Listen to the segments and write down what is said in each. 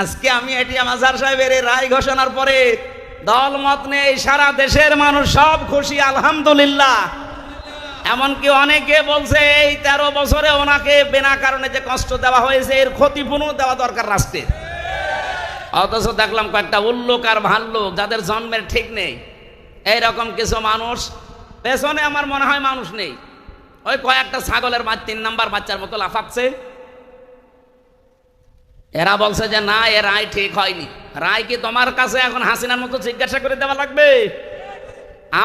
আজকে আমি এটি মাজার সাহেবের রায় ঘোষণার পরে দল মত নেই, সারা দেশের মানুষ সব খুশি, আলহামদুলিল্লাহ। এমনকি অনেকে বলছে, এই তেরো বছরে ওনাকে বিনা কারণে যে কষ্ট দেওয়া হয়েছে, এর ক্ষতিপূর্ণ দেওয়া দরকার রাষ্ট্রের। অথচ দেখলাম কয়েকটা উল্লোক আর ভাল্লোক, যাদের জন্মের ঠিক নেই। এইরকম কিছু মানুষ, পেছনে আমার মনে হয় মানুষ নেই। ওই কয়েকটা ছাগলের বাচ্চা তিন নাম্বার বাচ্চার মতো লাফাচ্ছে। এরা বলছে যে না, এ রায় ঠিক হয়নি। রায় কি তোমার কাছে এখন হাসিনার মতো জিজ্ঞাসা করে দেওয়া লাগবে?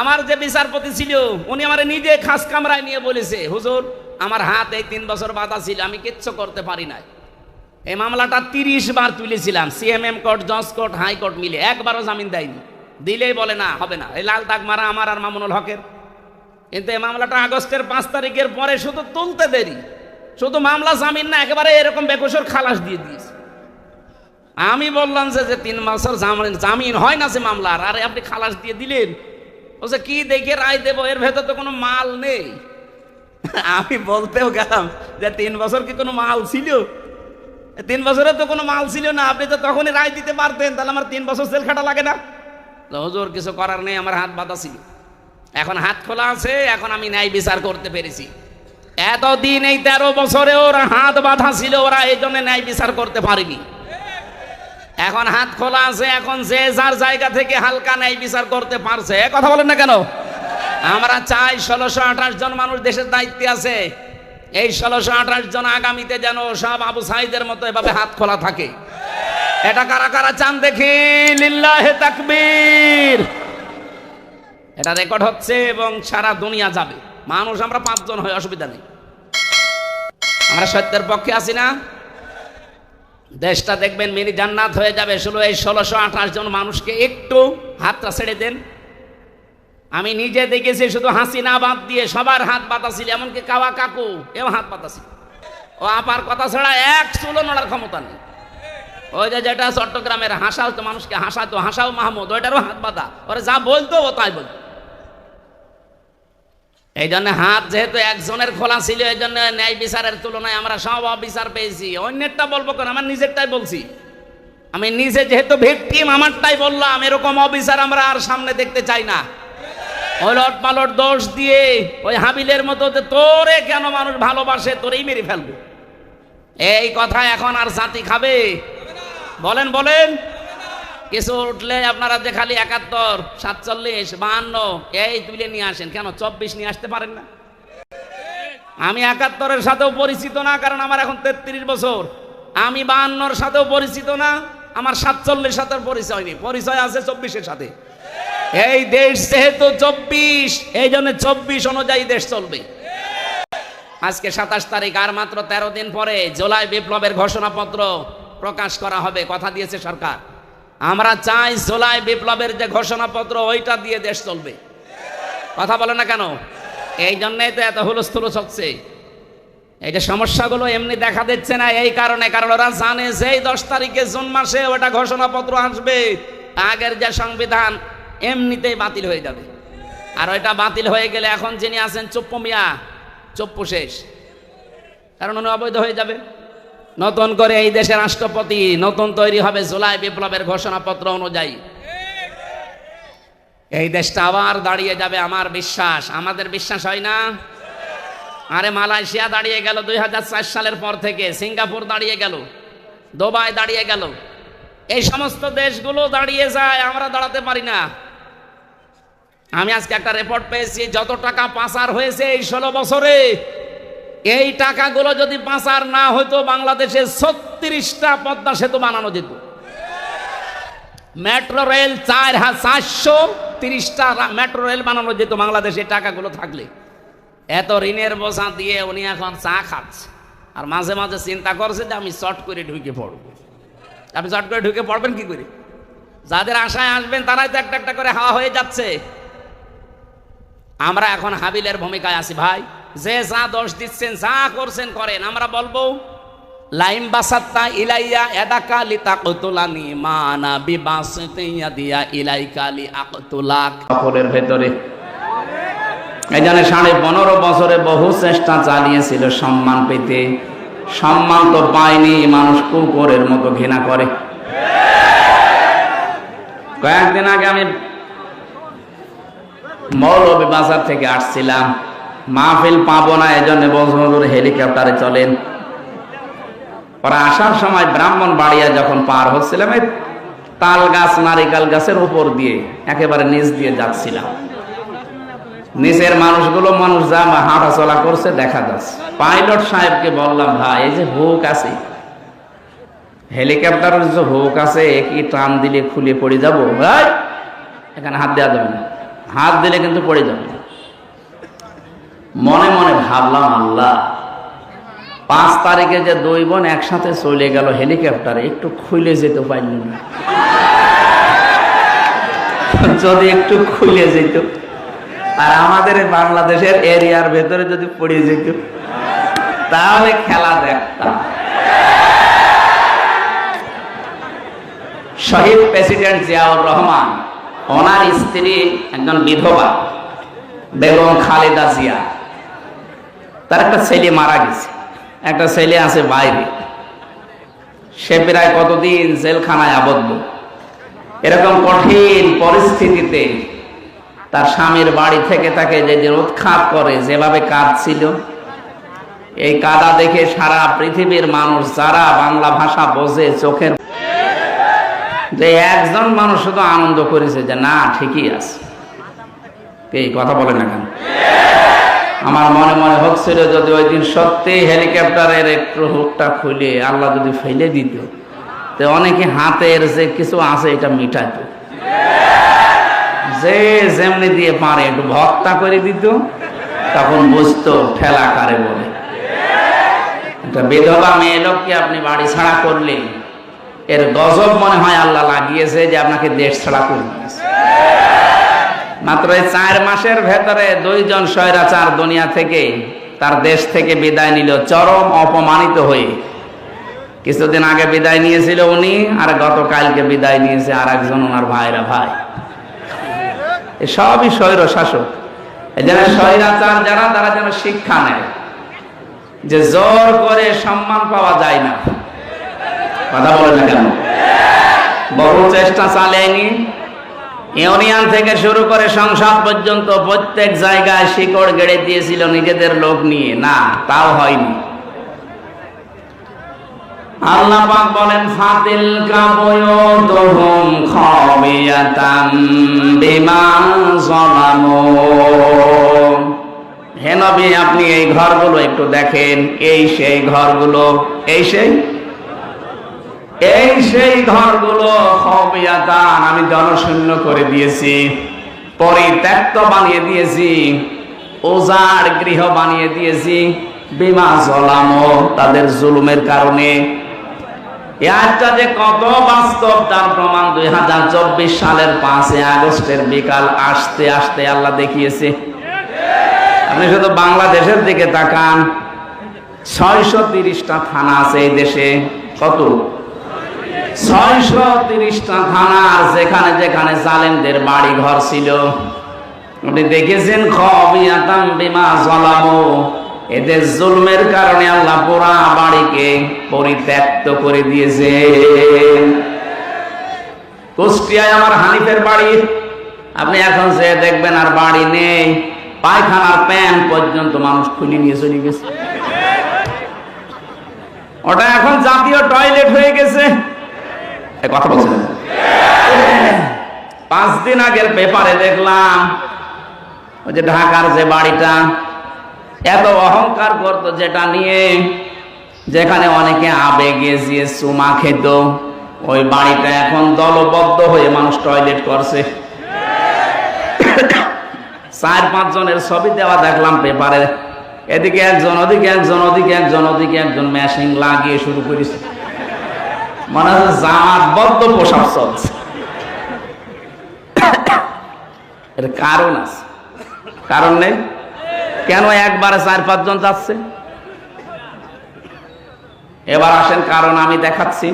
আমার যে বিচারপতি ছিল, উনি আমার নিজে খাস কামরায় নিয়ে বলেছে, হুজুর, আমার হাত এই তিন বছর বাধা ছিল, আমি কিচ্ছু করতে পারি নাই। এই মামলাটা তিরিশ বার তুলেছিলাম, সিএমএম কোর্ট, জজ কোর্ট হাইকোর্ট মিলে। একবারও জামিন দেয়নি। দিলেই বলে না, হবে না। এই লাল দাগ মারা আমার আর মামুনুল হকের। কিন্তু এই মামলাটা আগস্টের পাঁচ তারিখের পরে শুধু তুলতে দেরি। শুধু মামলা জামিন না, একেবারে এরকম বেকসর খালাস দিয়ে দিয়েছে। আমি বললাম যে যে তিন বছর জামিন জামিন হয় না সে মামলার। আরে আপনি খালাস দিয়ে দিলেন। যে, কি দেখে রায় দেবো? এর ভেতর তো কোনো মাল নেই। আমি বলতেও গেলাম যে, তিন বছর কি কোনো মাল ছিল? তিন বছরে তো কোনো মাল ছিল না। আপনি তো তখনই রায় দিতে পারতেন। তাহলে আমার তিন বছর জেল খাটা লাগে না। হুজুর, কিছু করার নেই। আমার হাত বাঁধা ছিল। এখন হাত খোলা আছে। এখন আমি ন্যায় বিচার করতে পেরেছি। এতদিন এই তেরো বছরে ওরা হাত বাঁধা ছিল। ওরা এই জন্য ন্যায় বিচার করতে পারেনি। এখন হাত খোলা আছে, এখন যে যার জায়গা থেকে হালকা ন্যায় বিচার করতে পারছে কথা বলেন না কেন? আমরা চাই ষোলোশো আঠাশ জন মানুষ দেশের দায়িত্বে আছে। এই ষোলোশো আঠাশ জন আগামীতে যেন সব আবু সাইদের মতো এভাবে হাত খোলা থাকে। এটা কারা কারা চান দেখি? লিল্লাহে তাকবীর। এটা রেকর্ড হচ্ছে এবং সারা দুনিয়া যাবে। মানুষ, আমরা পাঁচজন হয় অসুবিধা নেই। আমরা সত্যের পক্ষে আছি না? দেশটা দেখবেন মিনি জান্নাত হয়ে যাবে। শুধু এই ষোলোশো আঠাশ জন মানুষকে একটু হাতটা ছেড়ে দেন। আমি নিজে দেখেছি শুধু হাসি না বাদ দিয়ে সবার হাত বাতাছিল এমনকি কাওয়া কাকু, এও হাত বাতাছিল ও আপার কথা ছাড়া এক চুলো নড়ার ক্ষমতা নেই। ওই যে যেটা চট্টগ্রামের হাসাও তো মানুষকে হাসাতো, হাসাও মাহমুদ, ওইটারও হাত বাঁধা। ওরা যা বলতো ও তাই বলতো। এই জন্য হাত যেহেতু একজনের খোলা ছিল এই জন্য ন্যায় বিচারের তুলনায় আমরা সব অবিচার পেয়েছি। অন্যেরটা বলব কেন? আমার নিজেরটাই বলছি। আমি নিজে যেহেতু ভিকটিম, আমারটাই বললাম, এরকম অবিচার আমরা আর সামনে দেখতে চাই না। ওলট পালট দোষ দিয়ে ওই হাবিলের মতো তোরে কেন মানুষ ভালোবাসে, তোরেই মেরে ফেলবে। এই কথা এখন আর জাতি খাবে? বলেন বলেন। কিছু উঠলে আপনারা যে খালি একাত্তর, সাতচল্লিশ, বাহান্ন, এই তুলে নিয়ে আসেন। কেন? চব্বিশ নিয়ে আসতে পারেন না। আমি একাত্তরের সাথেও পরিচিত না, কারণ আমার এখন তেত্রিশ বছর। আমি বাহান্নর সাথেও পরিচিত না, আমার সাতচল্লিশ সাথের পরিচয় নেই। পরিচয় আছে চব্বিশের সাথে। এই দেশ যেহেতু চব্বিশ, এই জন্য চব্বিশ অনুযায়ী দেশ চলবে। আজকে সাতাশ তারিখ, আর মাত্র তেরো দিন পরে জুলাই বিপ্লবের ঘোষণাপত্র প্রকাশ করা হবে, কথা দিয়েছে সরকার। আমরা চাই জুলাই বিপ্লবের যে ঘোষণাপত্র, ওইটা দিয়ে দেশ চলবে। কথা বলে না কেন? এই জন্যই তো এত হুলস্থুলুস হচ্ছে এই যে সমস্যাগুলো এমনি দেখা দিচ্ছে না, এই কারণে, কারণ ওরা জানে এই দশ তারিখে জুন মাসে ওটা ঘোষণাপত্র আসবে, আগের যে সংবিধান এমনিতেই বাতিল হয়ে যাবে। আর ওইটা বাতিল হয়ে গেলে এখন যিনি আছেন চুপ্পু মিয়া, চুপ্পু শেষ। কারণ উনি অবৈধ হয়ে যাবে নতুন করে এই দেশের রাষ্ট্রপতি নতুন তৈরি হবে জুলাই বিপ্লবের ঘোষণাপত্র অনুযায়ী। এই দেশটা আবার দাঁড়িয়ে যাবে আমার বিশ্বাস। আমাদের বিশ্বাস হয় না? আরে মালয়েশিয়া দাঁড়িয়ে গেল দুই হাজার চার সালের পর থেকে, সিঙ্গাপুর দাঁড়িয়ে গেল, দুবাই দাঁড়িয়ে গেল। এই সমস্ত দেশগুলো দাঁড়িয়ে যায়, আমরা দাঁড়াতে পারি না। আমি আজকে একটা রিপোর্ট পেয়েছি, যত টাকা পাচার হয়েছে এই ষোলো বছরে এই টাকাগুলো যদি পাচার না হতো বাংলাদেশে ছত্রিশটা পদ্মা সেতু বানানো যেত। মেট্রো রেল চার চারশো তিরিশটা মেট্রো রেল বানানো যেত বাংলাদেশে টাকাগুলো থাকলে। এত ঋণের বোঝা দিয়ে উনি এখন চা খাচ্ছে। আর মাঝে মাঝে চিন্তা করছে যে আমি শর্ট করে ঢুকে পড়ব। আপনি শর্ট করে ঢুকে পড়বেন কি করে? যাদের আশায় আসবেন, তারাই তো একটা একটা করে হাওয়া হয়ে যাচ্ছে। আমরা এখন হাবিলের ভূমিকায় আছি, ভাই। যে যা দোষ দিচ্ছেন, যা করছেন করেন, আমরা বলব, লাইম বাসাত্তা ইলাইয়া এদাকা লিতা কতুলানি মানা বিবাসতে দিয়া ইলাইকা লি আকতুলাক কাপড়ের ভেতরে। জন্য সাড়ে পনেরো বছরে বহু চেষ্টা চালিয়েছিল সম্মান পেতে। সম্মান তো পায়নি, মানুষ কুকুরের মতো ঘৃণা করে। কয়েকদিন আগে আমি মৌলভী বাজার থেকে আসছিলাম। মাহফিল পাবো না এই জন্য বন্ধুর হেলিকপ্টারে চলেন। ওরা আসার সময় ব্রাহ্মণ বাড়িয়া যখন পার হচ্ছিলাম তাল গাছ নারিকাল গাছের উপর দিয়ে, একেবারে নিচ দিয়ে যাচ্ছিলাম। নিচের মানুষগুলো, মানুষ যা হাঁটা চলা করছে, দেখা যাচ্ছে পাইলট সাহেবকে বললাম, ভাই, এই যে হুক আছে, হেলিকপ্টারের যে হুক আছে কি টান দিলে খুলে পড়ে যাব? ভাই এখানে হাত দেওয়া যাবে না। হাত দিলে কিন্তু পড়ে যাবে। মনে মনে ভাবলাম, আল্লাহ, পাঁচ তারিখে যে দুই বোন একসাথে চলে গেল হেলিকপ্টারে, একটু খুলে যেতে পারল না। যদি একটু খুলে যেত, আর আমাদের বাংলাদেশের এরিয়ার ভেতরে যদি পড়ে যেত, তাহলে খেলা দেখতাম। শহীদ প্রেসিডেন্ট জিয়াউর রহমান, ওনার স্ত্রী একজন বিধবা, বেগম খালেদা জিয়া। তার একটা ছেলে মারা গেছে। একটা ছেলে আছে বাইরে। সে প্রায় কতদিন জেলখানায় আবদ্ধ। এরকম কঠিন পরিস্থিতিতে তার স্বামীর বাড়ি থেকে তাকে যে যে উৎখাত করে, যেভাবে কাঁদছিল, এই কাদা দেখে সারা পৃথিবীর মানুষ, যারা বাংলা ভাষা বোঝে চোখের যে একজন মানুষ শুধু আনন্দ করেছে যে, না, ঠিকই আছে। কথা বলে না কেন? আমার মনে মনে হচ্ছিল যদি ওই দিন সত্যি হেলিকপ্টারের একটু হুকটা খুলে আল্লাহ যদি ফেলে দিত। তো অনেকে হাতের যে কিছু আছে এটা মিটাত যে যেমনি দিয়ে পারে একটু ভক্তা করে দিত, তখন বুঝতো ঠেলা কারে বলে। একটা বিধবা মেয়ে লোককে আপনি বাড়ি ছাড়া করলেন, এর গজব মনে হয় আল্লাহ লাগিয়েছে যে আপনাকে দেশ ছাড়া করে দিয়েছে। মাত্র এই চার মাসের ভেতরে দুইজন স্বৈরাচার দুনিয়া থেকে, তার দেশ থেকে বিদায় নিল, চরম অপমানিত হয়ে। কিছুদিন আগে বিদায় নিয়েছিল উনি, আর গতকালকে বিদায় নিয়েছে আর একজন ওনার ভাইরা ভাই। সবই স্বৈর শাসক যারা স্বৈরাচার, যারা, তারা যেন শিক্ষা নেয়। যে জোর করে সম্মান পাওয়া যায় না। কথা বলে না কেন? বহু চেষ্টা চালেনি ইউনিয়ন থেকে শুরু করে সংসদ পর্যন্ত প্রত্যেক জায়গায় শিকড় গেড়ে দিয়েছিল নিজেদের লোক নিয়ে। না, তাও হয়নি। আল্লাহ বলেন ফাতিল কাবয়ুতুহুম খাবিয়াতাম বিমা যালামু। হে নবী, আপনি এই ঘরগুলো একটু দেখেন। এই সেই ঘরগুলো, এই সেই এই সেই ঘরগুলো খবিয়াতান আমি জনশূন্য করে দিয়েছি, পরিত্যক্ত বানিয়ে দিয়েছি ওজার গৃহ বানিয়ে দিয়েছি, বিমা জলামো তাদের জুলুমের কারণে। আজটা যে কত বাস্তব তার প্রমাণ দুই হাজার চব্বিশ সালের পাঁচই আগস্টের বিকাল আসতে আসতে আল্লাহ দেখিয়েছে। আপনি শুধু বাংলাদেশের দিকে তাকান, ছয়শো তিরিশটা থানা আছে এই দেশে, কত? ছয়শো তিরিশটা থানার যেখানে যেখানে জালেমদের বাড়ি ঘর ছিল। আপনি দেখেছেন বিমা এদের জুলমের কারণে আল্লাহ পুরা বাড়িকে পরিত্যক্ত করে দিয়েছে। কুষ্টিয়ায় আমার হানিফের বাড়ি। আপনি এখন যে দেখবেন আর বাড়ি নেই। পায়খানার প্যান পর্যন্ত মানুষ খুলে নিয়ে চলে গেছে। ওটা এখন জাতীয় টয়লেট হয়ে গেছে। কথা বলছেন? পাঁচ দিন আগের পেপারে দেখলাম, ওই যে ঢাকার যে বাড়িটা, এত অহংকার করত যেটা নিয়ে, যেখানে অনেকে আবেগে গিয়ে চুমা খেত। ওই বাড়িটা এখন দলবদ্ধ হয়ে মানুষ টয়লেট করছে। চার পাঁচ জনের ছবি দেওয়া দেখলাম পেপারে। এদিকে একজন, ওদিকে একজন ওদিকে একজন ওদিকে একজন মেশিন লাগিয়ে শুরু করেছে। মনে হচ্ছে জামাতবদ্ধ পোশাক চলছে। এর কারণ আছে। কারণ নেই? কেন একবারে চার পাঁচজন যাচ্ছে? এবার আসেন কারণ আমি দেখাচ্ছি।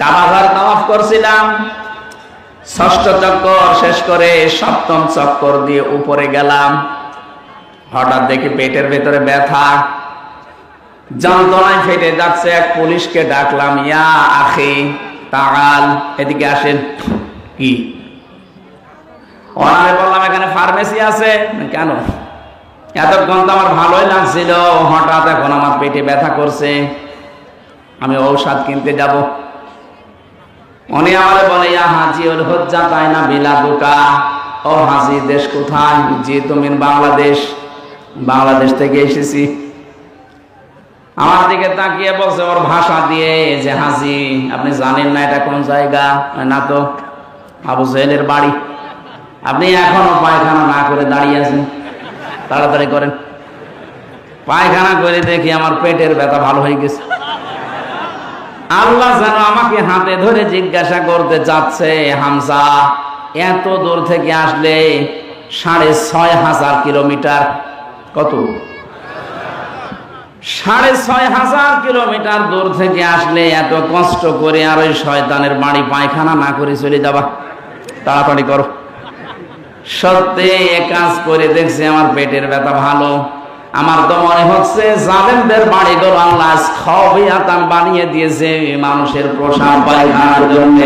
কাবাঘর তাওয়াফ করছিলাম। ষষ্ঠ চক্কর শেষ করে সপ্তম চক্কর দিয়ে উপরে গেলাম। হঠাৎ দেখি পেটের ভেতরে ব্যথা। যন্ত্রণায় ফেটে যাচ্ছে, এক পুলিশকে ডাকলাম, ইয়া আখি তাগাল এদিকে আসেন। কি? ওনারে বললাম, এখানে ফার্মেসি আছে? কেন? এতক্ষণ তো আমার ভালোই লাগছিল, হঠাৎ এখন আমার পেটে ব্যথা করছে। আমি ঔষধ কিনতে যাব। উনি আমারে বলে, ইয়া হাজি ওর হজ্জা, তাই না বিলা দোকা ও হাজি, দেশ কোথায়? জি, তুমি বাংলাদেশ। বাংলাদেশ থেকে এসেছি। আমার দিকে তাকিয়ে বলছে, ওর ভাষা দিয়ে যে হাসি, আপনি জানেন না এটা কোন জায়গা? না তো, আবু সাহেলের বাড়ি। আপনি এখনও পায়খানা না করে দাঁড়িয়ে আছেন। তাড়াতাড়ি করেন। পায়খানা করে দেখি আমার পেটের ব্যথা ভালো হয়ে গেছে। আল্লাহ যেন আমাকে হাতে ধরে জিজ্ঞাসা করতে চাচ্ছে হামসা এত দূর থেকে আসলে সাড়ে ছয় হাজার কিলোমিটার কত সাড়ে ছয় হাজার কিলোমিটার দূর থেকে আসলে এত কষ্ট করে আর ওই শয়তানের বাড়ি পায়খানা না করে চলে যাবা। তাড়াতাড়ি করো। সত্যি এ কাজ করে দেখছি আমার পেটের ব্যথা ভালো। আমার তো মনে হচ্ছে জালেমদের বাড়িগুলো আল্লাহ খবিয়াতান বানিয়ে দিয়েছে মানুষের প্রসাদ পায়খানার জন্য।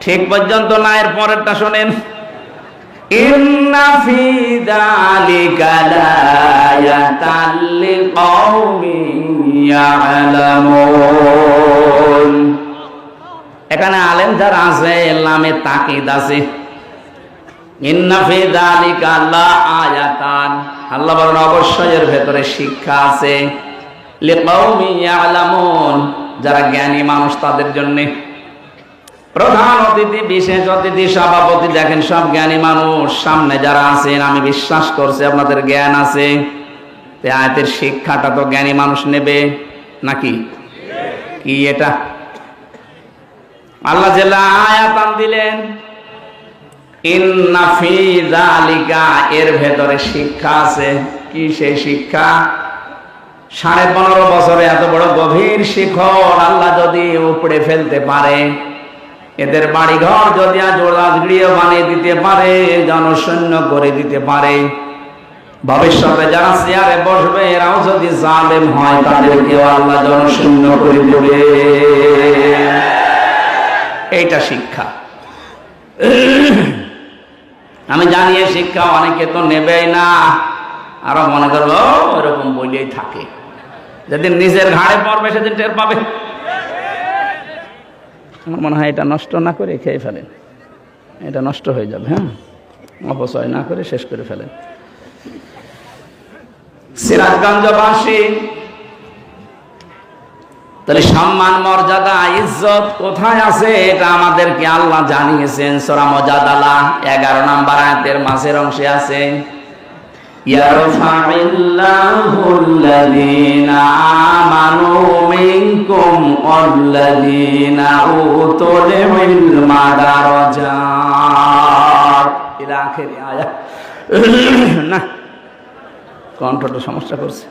ঠিক পর্যন্ত না এর পরেরটা শোনেন। এখানে আলেম যারা আছে লামে তাকিদ আছে। ইন্না ফি যালিকা লাআয়াতান আল্লাহ বলেন, অবশ্যই এর ভেতরে শিক্ষা আছে। লিকাউমি ইয়ালামুন, যারা জ্ঞানী মানুষ তাদের জন্যে। প্রধান অতিথি, বিশেষ অতিথি, সভাপতি, দেখেন সব জ্ঞানী মানুষ, সামনে যারা আছেন, আমি বিশ্বাস করছি আপনাদের জ্ঞান আছে। আয়তের শিক্ষাটা তো জ্ঞানী মানুষ নেবে নাকি? কি এটা? আল্লাহ জেলা আয়াতান দিলেন এর ভেতরে শিক্ষা আছে। কি সেই শিক্ষা? সাড়ে পনেরো বছরে এত বড় গভীর শিখর আল্লাহ যদি উপড়ে ফেলতে পারে এদের বাড়ি ঘর যদি আজ রাজগৃহ বানিয়ে দিতে পারে জনশূন্য করে দিতে পারে। ভবিষ্যতে যারা চেয়ারে বসবে, এরাও যদি জালেম হয়, তাদেরকেও আল্লাহ জনশূন্য করে দেবে। এইটা শিক্ষা। আমি জানি শিক্ষা অনেকে তো নেবেই না। আরও মনে করব ওরকম বইলেই থাকে। যেদিন নিজের ঘাড়ে পড়বে, সেদিন টের পাবে। আমার মনে হয় এটা নষ্ট না করে খেয়ে ফেলেন। এটা নষ্ট হয়ে যাবে হ্যাঁ? অপচয় না করে শেষ করে ফেলেন। তাহলে সম্মান, মর্যাদা, ইজ্জত কোথায় আছে? এটা আমাদেরকে আল্লাহ জানিয়েছেন। সোরা মজাদালা এগারো নাম্বার আয়াতের মাসের অংশে আছে। يرفع الله الذين آمنوا منكم والذين أوتوا العلم درجات إلى آخر آية না কণ্ঠটা সমস্যা করছে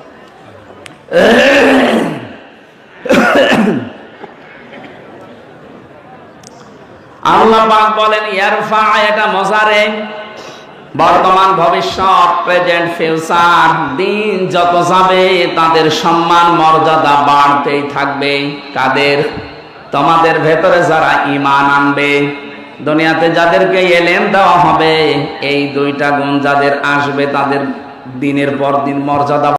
আল্লাহ পাক বলেন ইয়ারফা এটা মজারে বর্তমান ভবিষ্যৎ প্রেজেন্ট ফিউচার দিন যত যাবে, তাদের সম্মান, মর্যাদা বাড়তেই থাকবে। কাদের? তোমাদের ভেতরে যারা ইমান আনবে, দুনিয়াতে যাদেরকে এলেন দেওয়া হবে, এই দুইটা গুণ যাদের আসবে, তাদের দিনের পর দিন মর্যাদা